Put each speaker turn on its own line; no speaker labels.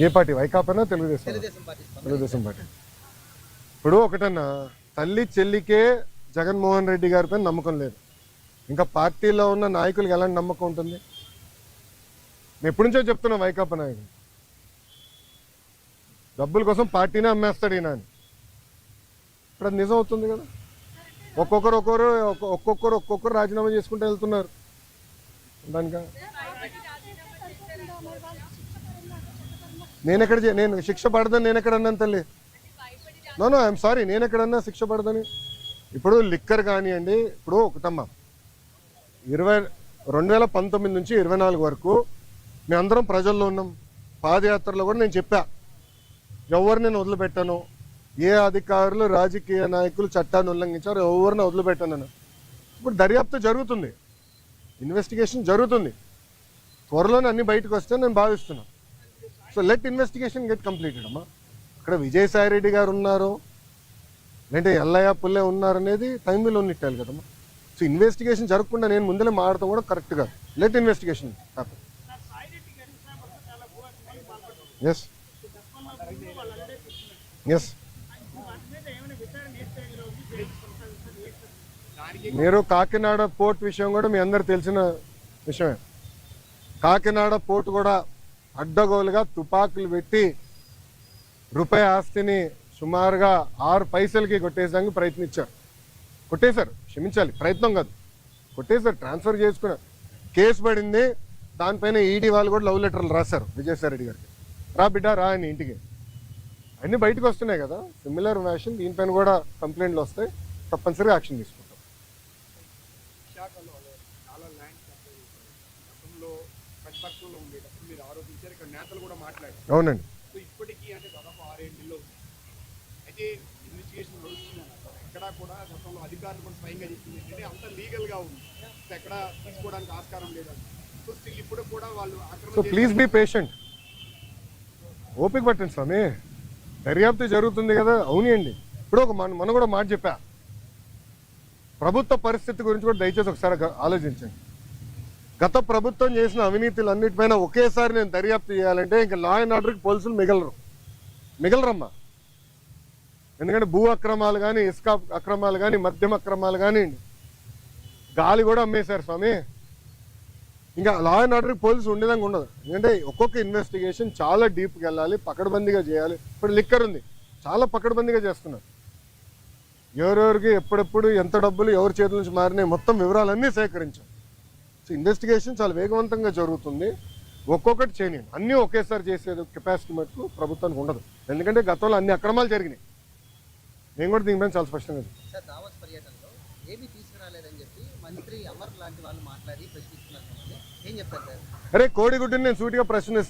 ఏ party? వైకాపానా? Telugu Desam
Telugu Desam party. స్పందన
Telugu Desam party. ఇప్పుడు ఒకటన్నా తల్లి చెల్లికే జగన్మోహన్ రెడ్డి గారి పైన నమ్మకం లేదు. ఇంకా పార్టీలో ఉన్న నాయకులకు ఎలాంటి నమ్మకం ఉంటుంది? నేను ఎప్పటి నుంచో చెప్తున్నా వైకాపా నాయకులు డబ్బుల కోసం పార్టీనే అమ్మేస్తాడు ఈయన అని ఇప్పుడు అది నిజం అవుతుంది కదా? ఒక్కొక్కరు ఒక్కొక్కరు ఒక్కొ- ఒక్కొక్కరు ఒక్కొక్కరు రాజీనామా చేసుకుంటూ వెళ్తున్నారు. దానిక? నేను ఎక్కడ చే- నేను శిక్ష పడదని నేను ఎక్కడ అన్నాను తల్లి? నో నో ఐఎమ్ సారీ నేను ఎక్కడన్నా శిక్ష పడదని? ఇప్పుడు లిక్కర్ కానివ్వండి ఇప్పుడు ఒకటమ్మ. ఇరవై రెండు వేల పంతొమ్మిది నుంచి ఇరవై నాలుగు వరకు మేమందరం ప్రజల్లో ఉన్నాం. పాదయాత్రలో కూడా నేను చెప్పా. ఎవరు నేను వదిలిపెట్టాను? ఏ అధికారులు రాజకీయ నాయకులు చట్టాన్ని ఉల్లంఘించారు ఎవరిని వదిలిపెట్టాను ఇప్పుడు దర్యాప్తు జరుగుతుంది. ఇన్వెస్టిగేషన్ జరుగుతుంది. త్వరలోనే అన్ని బయటకు వస్తే నేను భావిస్తున్నాను so let investigation get completed అమ్మా. ఇక్కడ విజయసాయి రెడ్డి గారు ఉన్నారు. లేదంటే ఎల్లయ్య పుల్లె ఉన్నారు అనేది టైం విల్ కదమ్మా. సో ఇన్వెస్టిగేషన్ జరగకుండా నేను ముందలే మాడటం కూడా కరెక్ట్ కాదు. Let investigation happy S S మీరు కాకినాడ పోర్ట్ విషయం కూడా మీ అందరు తెలిసిన విషయమే. కాకినాడ పోర్ట్ కూడా అడ్డగోలుగా తుపాకులు పెట్టి రూపాయి ఆస్తిని సుమారుగా ఆరు పైసలకి కొట్టేసడానికి ప్రయత్నించారు. కొట్టేశారు. క్షమించాలి. ప్రయత్నం కాదు. కొట్టేశారు. ట్రాన్స్ఫర్ చేసుకున్నారు. కేసు పడింది. దానిపైన ఈడీ వాళ్ళు కూడా లవ్ లెటర్లు రాశారు విజయసాయి రెడ్డి గారికి. రా బిడ్డ రా అని ఇంటికి. అన్నీ బయటకు వస్తున్నాయి కదా. సిమిలర్ వ్యాషన్ దీనిపైన కూడా కంప్లైంట్లు వస్తాయి. తప్పనిసరిగా యాక్షన్ తీసుకుంటాం.
విశాఖలో చాలా ల్యాండ్ గతంలో ప్రతిపక్షంలో ఉండేటప్పుడు మీరు ఆరోపించారు ఇక్కడ నేతలు కూడా మాట్లాడారు.
అవునండి.
సో ఇప్పటికీ అంటే దాదాపు. అయితే ఇన్వెస్టిగేషన్ ఎక్కడా కూడా గతంలో అధికారులు కూడా స్వయంగా చెప్పింది ఏంటంటే అంత లీగల్గా ఉంది. సో ఎక్కడ తీసుకోవడానికి ఆస్కారం లేదని. సో స్టిల్ ఇప్పుడు కూడా వాళ్ళు
సో ప్లీజ్ బీ పేషెంట్ ఓపిక పట్టండి స్వామి. దర్యాప్తు జరుగుతుంది కదా అవునండి ఇప్పుడు ఒక మన మనం కూడా మాట చెప్పా. ప్రభుత్వ పరిస్థితి గురించి కూడా దయచేసి ఒకసారి ఆలోచించండి. గత ప్రభుత్వం చేసిన అవినీతులన్నిటిపైన ఒకేసారి నేను దర్యాప్తు చేయాలంటే ఇంకా లా అండ్ ఆర్డర్కి పోలీసులు మిగలరు. మిగలరమ్మా. ఎందుకంటే భూ అక్రమాలు కానీ ఇసుక అక్రమాలు కానీ మద్యం అక్రమాలు కానీ గాలి కూడా అమ్మేశారు స్వామి. ఇంకా లా అండ్ ఆర్డర్కి పోలీసు ఉండేదాకా ఉండదు. ఎందుకంటే ఒక్కొక్క ఇన్వెస్టిగేషన్ చాలా డీప్కి వెళ్ళాలి పకడ్బందీగా చేయాలి. ఇప్పుడు లిక్కర్ ఉంది. చాలా పకడ్బందీగా చేస్తున్నారు. ఎవరెవరికి ఎప్పుడెప్పుడు ఎంత డబ్బులు ఎవరి చేతుల నుంచి మారినాయి మొత్తం వివరాలన్నీ సేకరించాం. సో ఇన్వెస్టిగేషన్ చాలా వేగవంతంగా జరుగుతుంది. ఒక్కొక్కటి చేయనియండి అన్నీ ఒకేసారి చేసేది కెపాసిటీ మటుకు ప్రభుత్వానికి ఉండదు. ఎందుకంటే గతంలో అన్ని అక్రమాలు జరిగినాయి. నేను కూడా దీనిపైన చాలా స్పష్టంగా అరే కోడిగుడ్డుని నేను సూటిగా ప్రశ్నిస్తాను